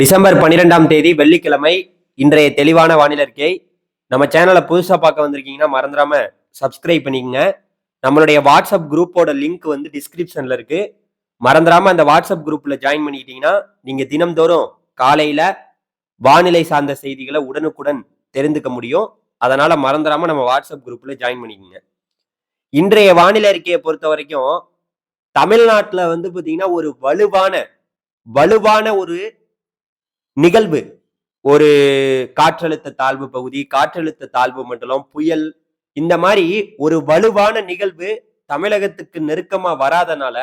December பன்னிரெண்டாம் தேதி வெள்ளிக்கிழமை இன்றைய தெளிவான வானிலை இருக்கை நம்ம சேனலை புதுசாக பார்க்க வந்திருக்கீங்கன்னா மறந்துடாம சப்ஸ்கிரைப் பண்ணிக்கங்க. நம்மளுடைய வாட்ஸ்அப் குரூப்போட லிங்க் வந்து டிஸ்கிரிப்ஷனில் இருக்கு. மறந்துடாம அந்த வாட்ஸ்அப் குரூப்பில் ஜாயின் பண்ணிக்கிட்டீங்கன்னா நீங்கள் தினம்தோறும் காலையில் வானிலை சார்ந்த செய்திகளை உடனுக்குடன் தெரிந்துக்க முடியும். அதனால் மறந்துடாம நம்ம வாட்ஸ்அப் குரூப்பில் ஜாயின் பண்ணிக்கோங்க. இன்றைய வானிலை அறிக்கையை பொறுத்த வரைக்கும் தமிழ்நாட்டில் வந்து பார்த்தீங்கன்னா ஒரு வலுவான வலுவான ஒரு நிகழ்வு. ஒரு காற்றழுத்த தாழ்வு பகுதி காற்றழுத்த தாழ்வு மண்டலம் புயல் இந்த மாதிரி ஒரு வலுவான நிகழ்வு தமிழகத்துக்கு நெருக்கமா வராதனால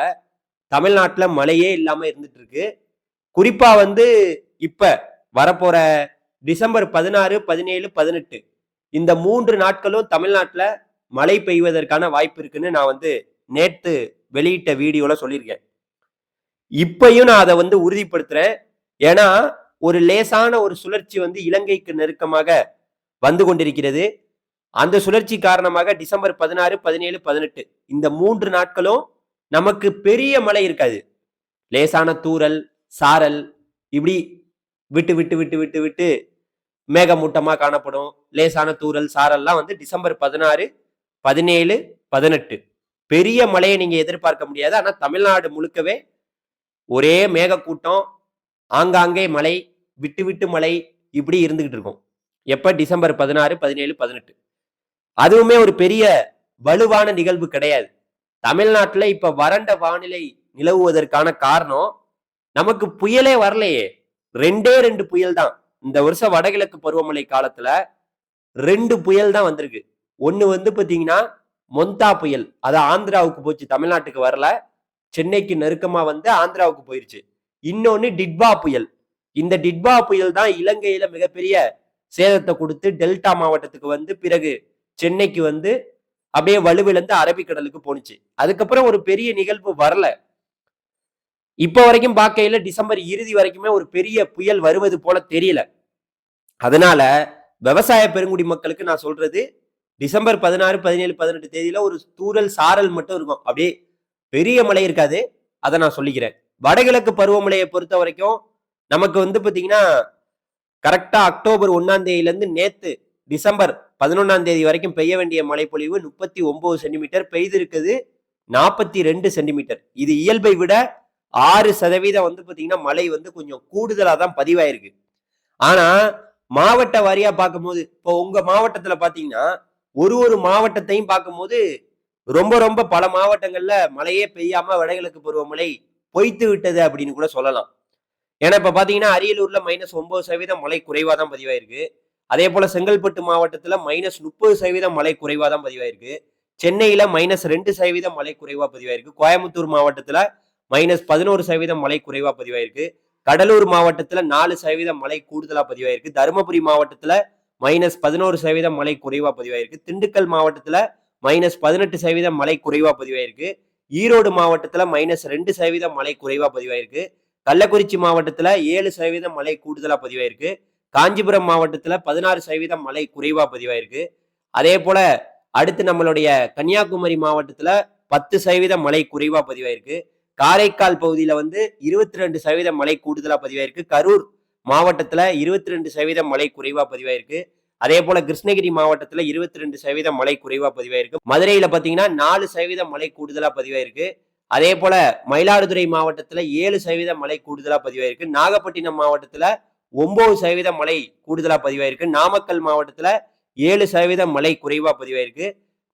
தமிழ்நாட்டில் மழையே இல்லாம இருந்துட்டு இருக்கு குறிப்பா வந்து இப்ப வரப்போற டிசம்பர் பதினாறு பதினேழு பதினெட்டு இந்த மூன்று நாட்களும் தமிழ்நாட்டில் மழை பெய்வதற்கான வாய்ப்பு இருக்குன்னு நான் வந்து நேற்று வெளியிட்ட வீடியோல சொல்லியிருக்கேன். இப்பையும் நான் அதை வந்து உறுதிப்படுத்துறேன். ஏன்னா ஒரு லேசான ஒரு சுழற்சி வந்து இலங்கைக்கு நெருக்கமாக வந்து கொண்டிருக்கிறது. அந்த சுழற்சி காரணமாக டிசம்பர் பதினாறு பதினேழு பதினெட்டு இந்த மூன்று நாட்களும் நமக்கு பெரிய மழை இருக்காது. லேசான தூரல் சாரல் இப்படி விட்டு விட்டு விட்டு விட்டு விட்டு மேகமூட்டமாக காணப்படும். லேசான தூரல் சாரல்லாம் வந்து டிசம்பர் பதினாறு பதினேழு பதினெட்டு. பெரிய மழையை நீங்கள் எதிர்பார்க்க முடியாது. ஆனால் தமிழ்நாடு முழுக்கவே ஒரே மேகக்கூட்டம் ஆங்காங்கே மழை விட்டு விட்டு மழை இப்படி இருந்துகிட்டு இருக்கும். எப்ப? டிசம்பர் பதினாறு பதினேழு பதினெட்டு. அதுவுமே ஒரு பெரிய வலுவான நிகழ்வு கிடையாது. தமிழ்நாட்டுல இப்ப வறண்ட வானிலை நிலவுவதற்கான காரணம் நமக்கு புயலே வரலையே. ரெண்டே ரெண்டு புயல் தான். இந்த வருஷம் வடகிழக்கு பருவமழை காலத்துல ரெண்டு புயல் தான் வந்திருக்கு. ஒன்று வந்து பார்த்தீங்கன்னா மொந்தா புயல். அது ஆந்திராவுக்கு போச்சு தமிழ்நாட்டுக்கு வரல. சென்னைக்கு நெருக்கமாக வந்து ஆந்திராவுக்கு போயிருச்சு. இன்னொன்று டிட்பா புயல். இந்த டிட்பா புயல் தான் இலங்கையில மிகப்பெரிய சேதத்தை கொடுத்து டெல்டா மாவட்டத்துக்கு வந்து பிறகு சென்னைக்கு வந்து அப்படியே வலுவிழந்து அரபிக்கடலுக்கு போணுச்சு. அதுக்கப்புறம் ஒரு பெரிய நிகழ்வு வரல. இப்ப வரைக்கும் பார்க்கையில டிசம்பர் இறுதி வரைக்குமே ஒரு பெரிய புயல் வருவது போல தெரியல. அதனால விவசாய பெருங்குடி மக்களுக்கு நான் சொல்றது டிசம்பர் பதினாறு பதினேழு பதினெட்டு தேதியில ஒரு தூரல் சாரல் மட்டும் இருக்கும். அப்படியே பெரிய மழை இருக்காது. அதை நான் சொல்லிக்கிறேன். வடகிழக்கு பருவமழையை பொறுத்த வரைக்கும் நமக்கு வந்து பார்த்தீங்கன்னா கரெக்டாக அக்டோபர் ஒன்னாம் தேதியிலேருந்து நேற்று டிசம்பர் பதினொன்னாம் தேதி வரைக்கும் பெய்ய வேண்டிய மழைப்பொழிவு முப்பத்தி ஒன்பது சென்டிமீட்டர் பெய்திருக்குது நாற்பத்தி ரெண்டு சென்டிமீட்டர். இது இயல்பை விட ஆறு சதவீதம் வந்து பார்த்தீங்கன்னா மழை வந்து கொஞ்சம் கூடுதலாக தான் பதிவாயிருக்கு. ஆனால் மாவட்ட வாரியாக பார்க்கும்போது இப்போ உங்கள் மாவட்டத்தில் பார்த்தீங்கன்னா ஒரு ஒரு மாவட்டத்தையும் பார்க்கும்போது ரொம்ப ரொம்ப பல மாவட்டங்களில் மழையே பெய்யாமல் வடகிழக்கு பருவமழை பொய்த்து விட்டது அப்படின்னு கூட சொல்லலாம். ஏன்னா இப்ப பாத்தீங்கன்னா அரியலூர்ல மைனஸ் ஒன்பது சதவீதம் மழை குறைவா தான் பதிவாயிருக்கு. அதே போல செங்கல்பட்டு மாவட்டத்துல மைனஸ் முப்பது சதவீதம் மழை குறைவா தான் பதிவாயிருக்கு. சென்னையில மைனஸ் ரெண்டு சதவீதம் மழை குறைவா பதிவாயிருக்கு. கோயம்புத்தூர் மாவட்டத்துல மைனஸ் பதினோரு சதவீதம் மழை குறைவா பதிவாயிருக்கு. கடலூர் மாவட்டத்துல நாலு சதவீதம் மழை கூடுதலா பதிவாயிருக்கு. தருமபுரி மாவட்டத்துல மைனஸ் பதினோரு சதவீதம் மழை குறைவா பதிவாயிருக்கு. திண்டுக்கல் மாவட்டத்துல மைனஸ் பதினெட்டு சதவீதம் மழை குறைவா பதிவாயிருக்கு. ஈரோடு மாவட்டத்துல மைனஸ் ரெண்டு சதவீதம் மழை குறைவா பதிவாயிருக்கு. கள்ளக்குறிச்சி மாவட்டத்தில் ஏழு சதவீதம் மழை கூடுதலாக பதிவாயிருக்கு. காஞ்சிபுரம் மாவட்டத்தில் பதினாறு சதவீதம் மழை குறைவாக பதிவாயிருக்கு. அதே போல அடுத்து நம்மளுடைய கன்னியாகுமரி மாவட்டத்தில் பத்து சதவீதம் மழை குறைவாக பதிவாயிருக்கு. காரைக்கால் பகுதியில் வந்து இருபத்தி ரெண்டு சதவீதம் மழை கூடுதலாக பதிவாயிருக்கு. கரூர் மாவட்டத்தில் இருபத்தி ரெண்டு சதவீதம் மழை குறைவாக பதிவாயிருக்கு. அதே போல கிருஷ்ணகிரி மாவட்டத்தில் இருபத்தி ரெண்டு சதவீதம் மழை குறைவாக பதிவாயிருக்கு. மதுரையில் பார்த்தீங்கன்னா நாலு சதவீதம் மழை கூடுதலாக பதிவாயிருக்கு. அதே போல மயிலாடுதுறை மாவட்டத்துல ஏழு சதவீதம் மழை கூடுதலா பதிவாயிருக்கு. நாகப்பட்டினம் மாவட்டத்துல ஒன்பது சதவீதம் மழை கூடுதலா பதிவாயிருக்கு. நாமக்கல் மாவட்டத்துல ஏழு சதவீதம் மழை குறைவா பதிவாயிருக்கு.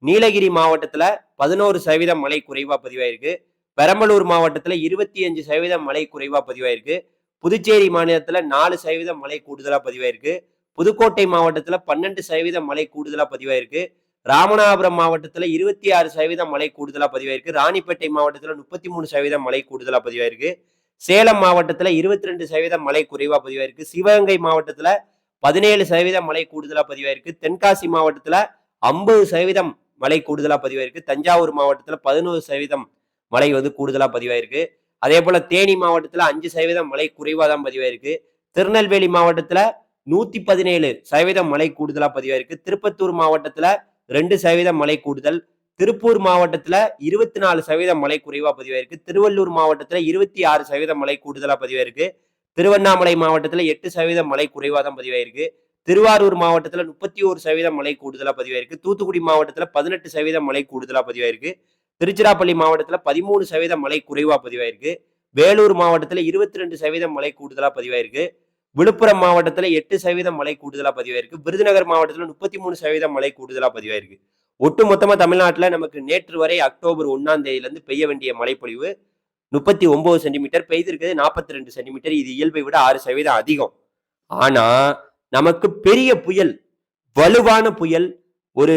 நீலகிரி மாவட்டத்துல பதினோரு சதவீதம் மழை குறைவா பதிவாயிருக்கு. பெரம்பலூர் மாவட்டத்துல இருபத்தி அஞ்சு சதவீதம் மழை குறைவா பதிவாயிருக்கு. புதுச்சேரி மாநிலத்துல நாலு சதவீதம் மழை கூடுதலா பதிவாயிருக்கு. புதுக்கோட்டை மாவட்டத்துல பன்னெண்டு சதவீதம் மழை கூடுதலா பதிவாயிருக்கு. ராமநாதபுரம் மாவட்டத்தில் இருபத்தி ஆறு சதவீதம் மழை கூடுதலாக பதிவாயிருக்கு. ராணிப்பேட்டை மாவட்டத்தில் முப்பத்தி மூணு சதவீதம் மழை கூடுதலாக பதிவாயிருக்கு. சேலம் மாவட்டத்தில் இருபத்தி ரெண்டு சதவீதம் மழை குறைவாக பதிவாயிருக்கு. சிவகங்கை மாவட்டத்தில் பதினேழு சதவீதம் மழை கூடுதலாக பதிவாயிருக்கு. தென்காசி மாவட்டத்தில் ஐம்பது சதவீதம் மழை கூடுதலாக பதிவாயிருக்கு. தஞ்சாவூர் மாவட்டத்தில் பதினோரு சதவீதம் மழை வந்து கூடுதலாக பதிவாயிருக்கு. அதே போல் தேனி மாவட்டத்தில் அஞ்சு சதவீதம் மழை குறைவாக தான் பதிவாயிருக்கு. திருநெல்வேலி மாவட்டத்தில் நூற்றி பதினேழு சதவீதம் மழை கூடுதலாக பதிவாயிருக்கு. திருப்பத்தூர் மாவட்டத்தில் ரெண்டு சதவீதம் மழை கூடுதல் திருப்பூர் மாவட்டத்துல இருபத்தி நாலு சதவீதம் மழை குறைவா பதிவாயிருக்கு. திருவள்ளூர் மாவட்டத்துல இருபத்தி ஆறு சதவீதம் மழை கூடுதலா பதிவாயிருக்கு. திருவண்ணாமலை மாவட்டத்துல எட்டு சதவீதம் மழை குறைவா தான் பதிவாயிருக்கு. திருவாரூர் மாவட்டத்துல முப்பத்தி ஒரு சதவீதம் மழை கூடுதலா பதிவாயிருக்கு. தூத்துக்குடி மாவட்டத்துல பதினெட்டு சதவீதம் மழை கூடுதலா பதிவாயிருக்கு. திருச்சிராப்பள்ளி மாவட்டத்துல பதிமூணு சதவீதம் மழை குறைவா பதிவாயிருக்கு. வேலூர் மாவட்டத்துல இருபத்தி ரெண்டு சதவீதம் மழை கூடுதலா பதிவாயிருக்கு. விழுப்புரம் மாவட்டத்தில் எட்டு சதவீதம் மழை கூடுதலாக பதிவாயிருக்கு. விருதுநகர் மாவட்டத்தில் முப்பத்தி மூணு சதவீதம் மழை கூடுதலாக பதிவாயிருக்கு. ஒட்டு மொத்தமாக தமிழ்நாட்டில் நமக்கு நேற்று வரை அக்டோபர் ஒன்றாம் தேதியிலேருந்து பெய்ய வேண்டிய மழைப்பொழிவு முப்பத்தி ஒன்பது சென்டிமீட்டர் பெய்திருக்கிறது நாற்பத்தி ரெண்டு சென்டிமீட்டர். இது இயல்பை விட ஆறு சதவீதம் அதிகம். ஆனால் நமக்கு பெரிய புயல் வலுவான புயல் ஒரு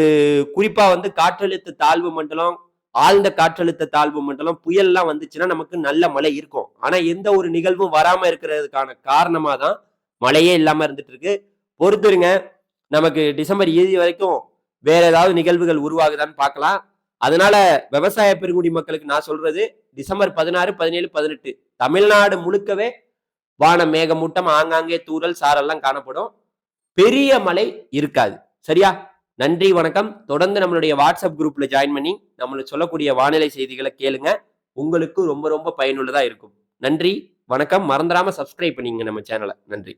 குறிப்பாக வந்து காற்றழுத்த தாழ்வு மண்டலம் ஆழ்ந்த காற்றழுத்த தாழ்வு மண்டலம் புயல்லாம் வந்துச்சுன்னா நமக்கு நல்ல மழை இருக்கும். ஆனால் எந்த ஒரு நிகழ்வும் வராமல் இருக்கிறதுக்கான காரணமாக தான் மழையே இல்லாம இருந்துட்டு இருக்கு பொறுத்துருங்க நமக்கு டிசம்பர் இறுதி வரைக்கும் வேற ஏதாவது நிகழ்வுகள் உருவாகுதான்னு பார்க்கலாம். அதனால விவசாய பெருங்குடி மக்களுக்கு நான் சொல்றது டிசம்பர் பதினாறு பதினேழு பதினெட்டு தமிழ்நாடு முழுக்கவே வான மேகமூட்டம் ஆங்காங்கே தூறல் சாரெல்லாம் காணப்படும். பெரிய மழை இருக்காது. சரியா? நன்றி வணக்கம். தொடர்ந்து நம்மளுடைய வாட்ஸ்அப் குரூப்ல ஜாயின் பண்ணி நம்மளுக்கு சொல்லக்கூடிய வானிலை செய்திகளை கேளுங்க. உங்களுக்கு ரொம்ப ரொம்ப பயனுள்ளதா இருக்கும். நன்றி வணக்கம். மறந்துடாம சப்ஸ்கிரைப் பண்ணிங்க நம்ம சேனலை. நன்றி.